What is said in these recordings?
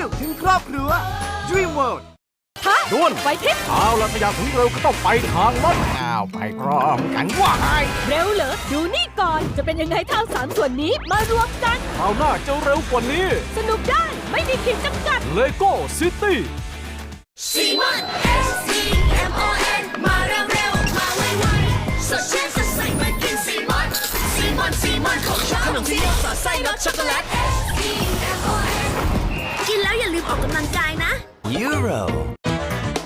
นุกทั้งครอบครัว Dream World ด้วนไฟพริบเอาละถ้าอยากถึงเร็วก็ต้องไปทางนั้นอ้าวไปพร้อมกันว่าไงเร็วเหรอดูนี่ก่อนจะเป็นยังไงเท่าสามส่วนนี้มารวมกันคราวหน้าจะเร็วกว่านี้ สนุกได้ไม่มีขีดจำกัดเลโก้ซิตี้ซีมอน S C M O N มาเร็วเร็วๆมาไวไวๆสดชื่นสดใสมากินซีมอนซีมอนซีมอนของฉันขนมที่สอดไส้รสช็อกโกแลต S C M O N กินแล้วอย่าลืมออกกำลังกายนะ Euro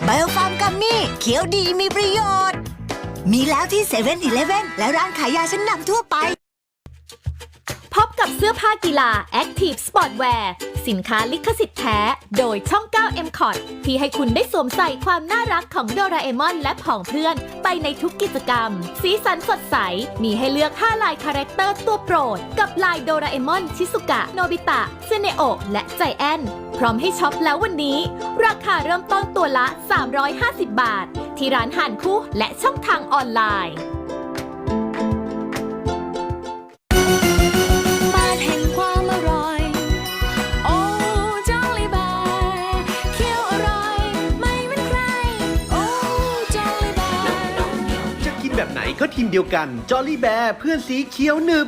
ไบโอฟาร์มกัมมี่เขียวดีมีประโยชน์ มีแล้วที่เซเว่นอีเลฟเว่นและร้านขายยาชั้นนำทั่วไปพบ กับเสื้อผ้ากีฬา Active Sportwear สินค้าลิขสิทธิ์แท้ โดยช่อง 9 m c o t ที่ให้คุณได้สวมใส่ความน่ารักของโดราเอมอนและผองเพื่อน ไปในทุกกิจกรรม สีสันสดใส มีให้เลือก 5 ลายคาแรคเตอร์ตัวโปรด กับลายโดราเอมอน ชิสุกะ โนบิตะ เซเนโอะและใจแอนพร้อมให้ช็อปแล้ววันนี้ ราคาเริ่มต้นตัวละ 350 บาท ที่ร้านหานคู่และช่องทางออนไลน์ แบบไหนก็ทีมเดียวกัน Jolly Bear เพื่อนสีเขียวหนึบ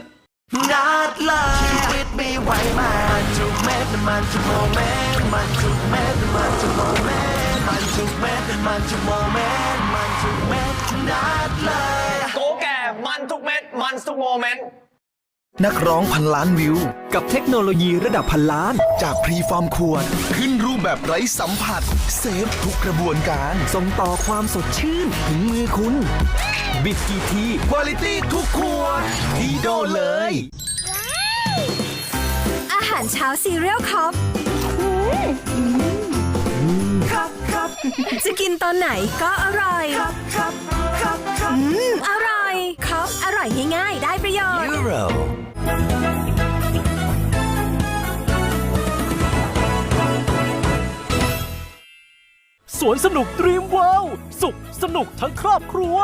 นัดเลยชีวิตมีไว้มันทุกเม็ดมันทุกโมเมนต์มันทุกเม็ดมันทุกโมเมนต์มันทุกเม็ดมันทุกโมเมนต์มันทุกเม็ดนัดเลยโกแก่มันทุกเม็ดมันทุกโมเมนต์นักร้องพันล้านวิว กับเทคโนโลยีระดับพันล้าน จากพรีฟอร์มขวด ขึ้นรูปแบบไร้สัมผัส เซฟทุกกระบวนการ ส่งต่อความสดชื่นถึงมือคุณ บิดกี่ทีคุณภาพทุกขวดดีโดเลย อาหารเช้าซีเรียลครับครับครับจะกินตอนไหนก็อร่อย ครับครับครับอืม อร่อยครับอร่อยง่ายๆ ได้ประโยชน์ Euro สวนสนุกดรีมเวิลด์สุขสนุกทั้งครอบครัว